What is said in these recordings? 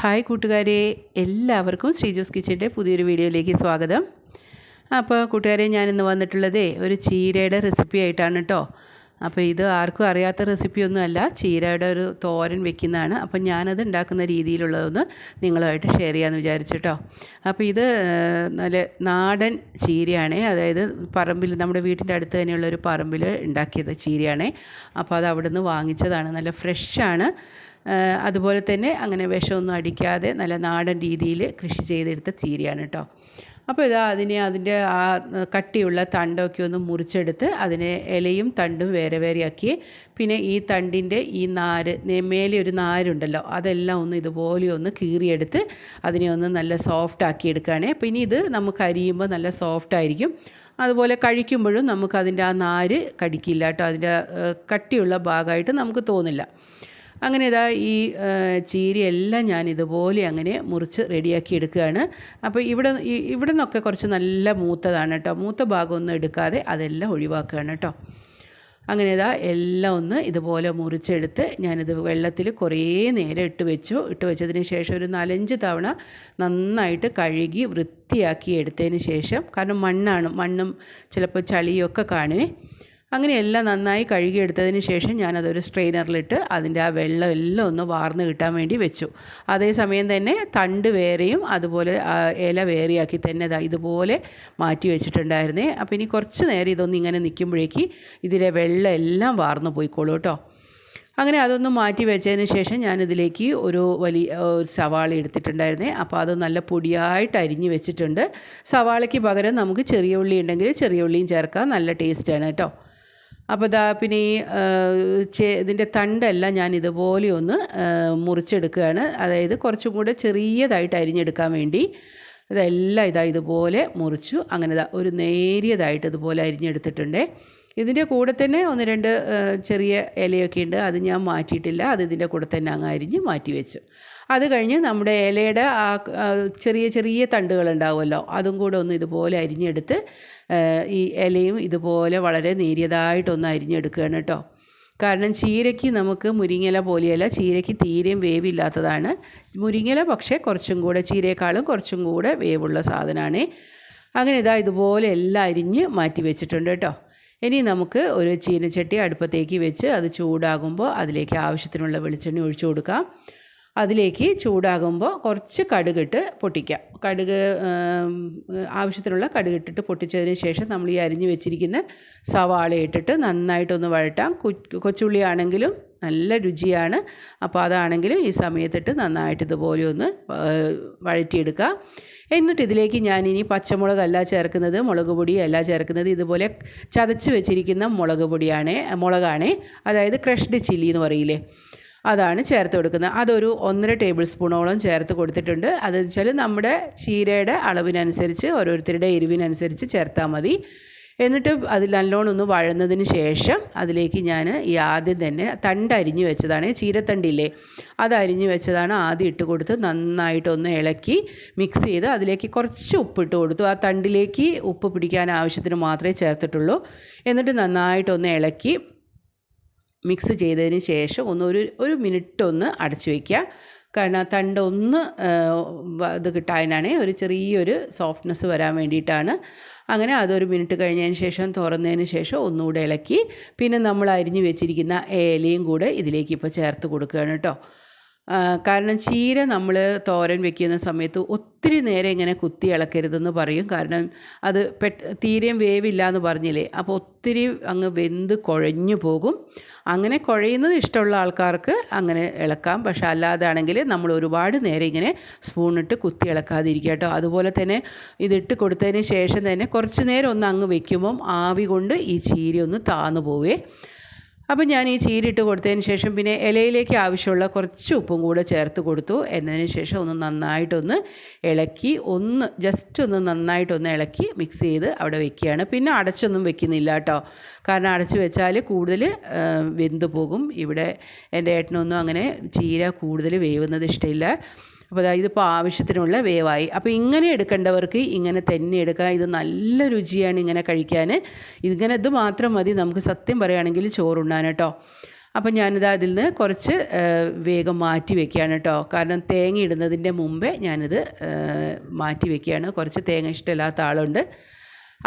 Hi കൂട്ടുകാരെ എല്ലാവർക്കും ശ്രീജോസ് കിച്ചന്റെ പുതിയൊരു വീഡിയോയിലേക്ക് സ്വാഗതം. അപ്പോൾ കൂട്ടുകാരെ ഞാനിന്ന് വന്നിട്ടുള്ളതേ ഒരു ചീരയുടെ റെസിപ്പി ആയിട്ടാണ് കേട്ടോ. അപ്പോൾ ഇത് ആർക്കും അറിയാത്ത റെസിപ്പിയൊന്നുമല്ല ചീരയുടെ ഒരു തോരൻ വെക്കുന്നതാണ്. അപ്പോൾ ഞാനത് ഉണ്ടാക്കുന്ന രീതിയിലുള്ളതൊന്ന് നിങ്ങളുമായിട്ട് ഷെയർ ചെയ്യാമെന്ന് വിചാരിച്ചിട്ടോ അപ്പോൾ ഇത് നല്ല നാടൻ ചീരയാണ്. അതായത് പറമ്പിൽ നമ്മുടെ വീട്ടിന്റെ അടുത്ത് തന്നെയുള്ള ഒരു പറമ്പിൽ ഉണ്ടാക്കിയത് ചീരയാണ്. അപ്പോൾ അത് അവിടെ നിന്ന് വാങ്ങിച്ചതാണ്. നല്ല ഫ്രഷാണ് അതുപോലെ തന്നെ അങ്ങനെ വിഷമൊന്നും അടിക്കാതെ നല്ല നാടൻ രീതിയിൽ കൃഷി ചെയ്തെടുത്ത ചീരയാണ് കേട്ടോ അപ്പോൾ ഇതാ അതിനെ അതിന്റെ ആ കട്ടിയുള്ള തണ്ടൊക്കെ ഒന്ന് മുറിച്ചെടുത്ത് അതിനെ ഇലയും തണ്ടും വേറെ വേറെയാക്കി പിന്നെ ഈ തണ്ടിന്റെ ഈ നാര് മേലെ ഒരു നാരുണ്ടല്ലോ അതെല്ലാം ഒന്ന് ഇതുപോലെ ഒന്ന് കീറിയെടുത്ത് അതിനെ ഒന്ന് നല്ല സോഫ്റ്റ് ആക്കി എടുക്കുകയാണേ. അപ്പോൾ ഇനി ഇത് നമുക്ക് അരിയുമ്പോൾ നല്ല സോഫ്റ്റ് ആയിരിക്കും. അതുപോലെ കഴിക്കുമ്പോഴും നമുക്ക് അതിന്റെ ആ നാര് കടിക്കില്ല കേട്ടോ അതിന്റെ കട്ടിയുള്ള ഭാഗമായിട്ട് നമുക്ക് തോന്നില്ല. അങ്ങനെ ഇതാ ഈ ചീരയെല്ലാം ഞാൻ ഇതുപോലെ അങ്ങനെ മുറിച്ച് റെഡിയാക്കി എടുക്കുകയാണ്. അപ്പോൾ ഇവിടെ ഇവിടെ നിന്നൊക്കെ കുറച്ച് നല്ല മൂത്തതാണ് കേട്ടോ. മൂത്ത ഭാഗമൊന്നും എടുക്കാതെ അതെല്ലാം ഒഴിവാക്കുകയാണ് കേട്ടോ. അങ്ങനെ ഇതാ എല്ലാം ഒന്ന് ഇതുപോലെ മുറിച്ചെടുത്ത് ഞാനിത് വെള്ളത്തിൽ കുറേ നേരം ഇട്ട് വെച്ചു. ഇട്ട് വെച്ചതിന് ശേഷം ഒരു നാലഞ്ച് തവണ നന്നായിട്ട് കഴുകി വൃത്തിയാക്കി എടുത്തതിന് ശേഷം കാരണം മണ്ണാണ് മണ്ണും ചിലപ്പോൾ ചളിയൊക്കെ കാണുമേ അങ്ങനെ എല്ലാം നന്നായി കഴുകിയെടുത്തതിന് ശേഷം ഞാനതൊരു സ്ട്രെയിനറിലിട്ട് അതിന്റെ ആ വെള്ളം എല്ലാം ഒന്ന് വാർന്ന് കിട്ടാൻ വേണ്ടി വെച്ചു. അതേസമയം തന്നെ തണ്ട് വേറെയും അതുപോലെ ഇല വേറെയാക്കി തന്നെ ഇതുപോലെ മാറ്റി വെച്ചിട്ടുണ്ടായിരുന്നേ. അപ്പോൾ ഇനി കുറച്ച് നേരം ഇതൊന്ന് ഇങ്ങനെ നിൽക്കുമ്പോഴേക്ക് ഇതിലെ വെള്ളം എല്ലാം വാർന്നു പോയിക്കോളൂ കേട്ടോ. അങ്ങനെ അതൊന്ന് മാറ്റി വെച്ചതിന് ശേഷം ഞാനിതിലേക്ക് ഒരു വലിയ ഒരു സവാള എടുത്തിട്ടുണ്ടായിരുന്നേ. അപ്പോൾ അത് നല്ല പൊടിയായിട്ട് അരിഞ്ഞ് വെച്ചിട്ടുണ്ട്. സവാളയ്ക്ക് പകരം നമുക്ക് ചെറിയ ഉള്ളി ഉണ്ടെങ്കിൽ ചെറിയ ഉള്ളിയും ചേർക്കാം. നല്ല ടേസ്റ്റാണ് കേട്ടോ. അപ്പോൾ ഇതാ പിന്നെ ഈ ഇതിന്റെ തണ്ടെല്ലാം ഞാൻ ഇതുപോലെ ഒന്ന് മുറിച്ചെടുക്കുകയാണ്. അതായത് കുറച്ചും കൂടെ ചെറിയതായിട്ട് അരിഞ്ഞെടുക്കാൻ വേണ്ടി ഇതെല്ലാം ഇതാ ഇതുപോലെ മുറിച്ചു. അങ്ങനെ ഒരു നേരിയതായിട്ട് ഇതുപോലെ അരിഞ്ഞെടുത്തിട്ടുണ്ടേ. ഇതിന്റെ കൂടെ തന്നെ ഒന്ന് രണ്ട് ചെറിയ ഇലയൊക്കെ ഉണ്ട്. അത് ഞാൻ മാറ്റിയിട്ടില്ല. അത് ഇതിന്റെ കൂടെ തന്നെ അങ്ങ് അരിഞ്ഞ് മാറ്റി വെച്ചു. അത് കഴിഞ്ഞ് നമ്മുടെ ഇലയുടെ ആ ചെറിയ ചെറിയ തണ്ടുകൾ ഉണ്ടാവുമല്ലോ. അതും കൂടെ ഒന്ന് ഇതുപോലെ അരിഞ്ഞെടുത്ത് ഈ ഇലയും ഇതുപോലെ വളരെ നേരിയതായിട്ടൊന്ന് അരിഞ്ഞെടുക്കുകയാണ് കേട്ടോ. കാരണം ചീരയ്ക്ക് നമുക്ക് മുരിങ്ങല പോലെയല്ല ചീരയ്ക്ക് തീരെയും വേവില്ലാത്തതാണ്. മുരിങ്ങല പക്ഷേ കുറച്ചും കൂടെ ചീരയേക്കാളും കുറച്ചും കൂടെ വേവുള്ള സാധനമാണ്. അങ്ങനെ ഇതാ ഇതുപോലെ എല്ലാം അരിഞ്ഞ് മാറ്റി വെച്ചിട്ടുണ്ട് കേട്ടോ. ഇനി നമുക്ക് ഒരു ചീനച്ചട്ടി അടുപ്പത്തേക്ക് വെച്ച് അത് ചൂടാകുമ്പോൾ അതിലേക്ക് ആവശ്യത്തിനുള്ള വെളിച്ചെണ്ണ ഒഴിച്ചു കൊടുക്കാം. അതിലേക്ക് ചൂടാകുമ്പോൾ കുറച്ച് കടുകിട്ട് പൊട്ടിക്കാം. കടുക് ആവശ്യത്തിനുള്ള കടുകിട്ടിട്ട് പൊട്ടിച്ചതിന് ശേഷം നമ്മൾ ഈ അരിഞ്ഞു വെച്ചിരിക്കുന്ന സവാള ഇട്ടിട്ട് നന്നായിട്ടൊന്ന് വഴട്ടാം കൊച്ചുള്ളിയാണെങ്കിലും നല്ല രുചിയാണ്. അപ്പോൾ അതാണെങ്കിലും ഈ സമയത്തിട്ട് നന്നായിട്ട് ഇതുപോലെ ഒന്ന് വഴറ്റിയെടുക്കുക. എന്നിട്ട് ഇതിലേക്ക് ഞാൻ ഞാനിനി പച്ചമുളകല്ല ചേർക്കുന്നത് മുളക് പൊടിയല്ല ചേർക്കുന്നത്. ഇതുപോലെ ചതച്ച് വെച്ചിരിക്കുന്ന മുളക് പൊടിയാണ് മുളകാണ്. അതായത് ക്രഷ്ഡ് ചില്ലി എന്ന് പറയില്ലേ? അതാണ് ചേർത്ത് കൊടുക്കുന്നത്. അതൊരു ഒന്നര ടേബിൾ സ്പൂണോളം ചേർത്ത് കൊടുത്തിട്ടുണ്ട്. അതെന്ന് വെച്ചാൽ നമ്മുടെ ചീരയുടെ അളവിനനുസരിച്ച് ഓരോരുത്തരുടെ എരിവിനനുസരിച്ച് ചേർത്താൽ മതി. എന്നിട്ട് അതിൽ നല്ലോണം ഒന്ന് വഴന്നതിന് ശേഷം അതിലേക്ക് ഞാൻ ഈ ആദ്യം തന്നെ തണ്ട് അരിഞ്ഞു വെച്ചതാണ്. ചീരത്തണ്ടില്ലേ അത് അരിഞ്ഞു വെച്ചതാണ് ആദ്യം ഇട്ട് കൊടുത്ത് നന്നായിട്ടൊന്ന് ഇളക്കി മിക്സ് ചെയ്ത് അതിലേക്ക് കുറച്ച് ഉപ്പിട്ട് കൊടുത്തു. ആ തണ്ടിലേക്ക് ഉപ്പ് പിടിക്കാൻ ആവശ്യത്തിന് മാത്രമേ ചേർത്തിട്ടുള്ളൂ. എന്നിട്ട് നന്നായിട്ടൊന്ന് ഇളക്കി മിക്സ് ചെയ്തതിന് ശേഷം ഒന്ന് ഒരു ഒരു മിനിറ്റ് ഒന്ന് അടച്ചു വയ്ക്കുക കാരണം തണ്ട് ഒന്ന് ഇത് കിട്ടാനാണ് ഒരു ചെറിയൊരു സോഫ്റ്റ്നെസ് വരാൻ വേണ്ടിയിട്ടാണ്. അങ്ങനെ അതൊരു മിനിറ്റ് കഴിഞ്ഞതിന് ശേഷം തുറന്നതിന് ശേഷം ഒന്നുകൂടെ ഇളക്കി. പിന്നെ നമ്മൾ അരിഞ്ഞു വെച്ചിരിക്കുന്ന ഏലയും കൂടെ ഇതിലേക്ക് ഇപ്പോൾ ചേർത്ത് കൊടുക്കുകയാണ് കേട്ടോ. കാരണം ചീര നമ്മൾ തോരൻ വെക്കുന്ന സമയത്ത് ഒത്തിരി നേരം ഇങ്ങനെ കുത്തി ഇളക്കരുതെന്ന് പറയും. കാരണം അത് പെട്ട് തീരെയും വേവില്ല എന്ന് പറഞ്ഞില്ലേ? അപ്പോൾ ഒത്തിരി അങ്ങ് വെന്ത് കുഴഞ്ഞു പോകും. അങ്ങനെ കുഴയുന്നത് ഇഷ്ടമുള്ള ആൾക്കാർക്ക് അങ്ങനെ ഇളക്കാം. പക്ഷെ അല്ലാതാണെങ്കിൽ നമ്മൾ ഒരുപാട് നേരം ഇങ്ങനെ സ്പൂണിട്ട് കുത്തി ഇളക്കാതിരിക്കുക കേട്ടോ. അതുപോലെ തന്നെ ഇതിട്ട് കൊടുത്തതിന് ശേഷം തന്നെ കുറച്ച് നേരം ഒന്ന് അങ്ങ് വെക്കുമ്പം ആവി കൊണ്ട് ഈ ചീര ഒന്ന് താന്നു പോവേ. അപ്പോൾ ഞാൻ ഈ ചീരിട്ട് കൊടുത്തതിന് ശേഷം പിന്നെ ഇലയിലേക്ക് ആവശ്യമുള്ള കുറച്ച് ഉപ്പും കൂടെ ചേർത്ത് കൊടുത്തു. എന്നതിന് ശേഷം ഒന്ന് നന്നായിട്ടൊന്ന് ഇളക്കി ഒന്ന് ജസ്റ്റ് ഒന്ന് നന്നായിട്ടൊന്ന് ഇളക്കി മിക്സ് ചെയ്ത് അവിടെ വെക്കുകയാണ്. പിന്നെ അടച്ചൊന്നും വെക്കുന്നില്ല കേട്ടോ. കാരണം അടച്ച് വെച്ചാൽ കൂടുതൽ വെന്ത് പോകും. ഇവിടെ എന്റെ ഏട്ടനൊന്നും അങ്ങനെ ചീര കൂടുതൽ വേവുന്നത് ഇഷ്ടമില്ല. അപ്പോൾ ഇതിപ്പോൾ ആവശ്യത്തിനുള്ള വേവായി. അപ്പോൾ ഇങ്ങനെ എടുക്കേണ്ടവർക്ക് ഇങ്ങനെ തന്നെ എടുക്കുക ഇത് നല്ല രുചിയാണ് ഇങ്ങനെ കഴിക്കാൻ. ഇങ്ങനെ ഇത് മാത്രം മതി. നമുക്ക് സത്യം പറയുകയാണെങ്കിൽ ചോറുണ്ണാൻ കേട്ടോ. അപ്പം ഞാനിത് അതിൽ നിന്ന് കുറച്ച് വേഗം മാറ്റി വെക്കുകയാണ് കേട്ടോ. കാരണം തേങ്ങ ഇടുന്നതിന്റെ മുമ്പേ ഞാനിത് മാറ്റി വെക്കുകയാണ്. കുറച്ച് തേങ്ങ ഇഷ്ടമില്ലാത്ത ആളുണ്ട്.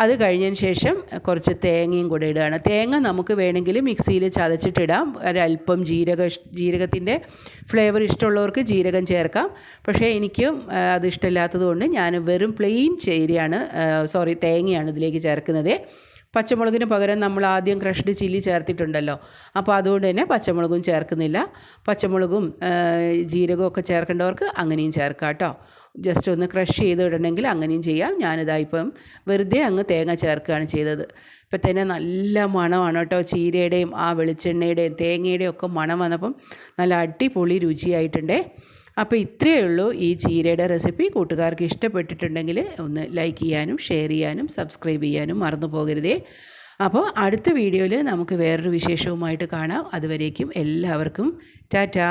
അത് കഴിഞ്ഞതിന് ശേഷം കുറച്ച് തേങ്ങയും കൂടെ ഇടുകയാണ്. തേങ്ങ നമുക്ക് വേണമെങ്കിൽ മിക്സിയിൽ ചതച്ചിട്ടിടാം. ഒരല്പം ജീരക ജീരകത്തിന്റെ ഫ്ലേവർ ഇഷ്ടമുള്ളവർക്ക് ജീരകം ചേർക്കാം. പക്ഷേ എനിക്കും അത് ഇഷ്ടമില്ലാത്തത് കൊണ്ട് ഞാൻ വെറും പ്ലെയിൻ ചേരിയാണ് സോറി തേങ്ങയാണ് ഇതിലേക്ക് ചേർക്കുന്നത്. പച്ചമുളകിന് പകരം നമ്മൾ ആദ്യം ക്രഷ്ഡ് ചില്ലി ചേർത്തിട്ടുണ്ടല്ലോ. അപ്പോൾ അതുകൊണ്ട് തന്നെ പച്ചമുളകും ചേർക്കുന്നില്ല. പച്ചമുളകും ജീരകവും ഒക്കെ ചേർക്കേണ്ടവർക്ക് അങ്ങനെയും ചേർക്കാം കേട്ടോ. ജസ്റ്റ് ഒന്ന് ക്രഷ് ചെയ്ത് ഇടണമെങ്കിൽ അങ്ങനെയും ചെയ്യാം. ഞാനിതാ ഇപ്പം വെറുതെ അങ്ങ് തേങ്ങ ചേർക്കുകയാണ് ചെയ്തത്. ഇപ്പം തന്നെ നല്ല മണമാണ് കേട്ടോ. ചീരയുടെയും ആ വെളിച്ചെണ്ണയുടെയും തേങ്ങയുടെയും ഒക്കെ മണം വന്നപ്പം നല്ല അടിപൊളി രുചിയായിട്ടുണ്ടേ. അപ്പോൾ ഇത്രയേ ഉള്ളൂ ഈ ചീരയുടെ റെസിപ്പി കൂട്ടുകാർക്ക് ഇഷ്ടപ്പെട്ടിട്ടുണ്ടെങ്കിൽ ഒന്ന് ലൈക്ക് ചെയ്യാനും ഷെയർ ചെയ്യാനും സബ്സ്ക്രൈബ് ചെയ്യാനും മറന്നു പോകരുതേ. അപ്പോൾ അടുത്ത വീഡിയോയിൽ നമുക്ക് വേറൊരു വിശേഷവുമായിട്ട് കാണാം. അതുവരേക്കും എല്ലാവർക്കും ടാറ്റാ.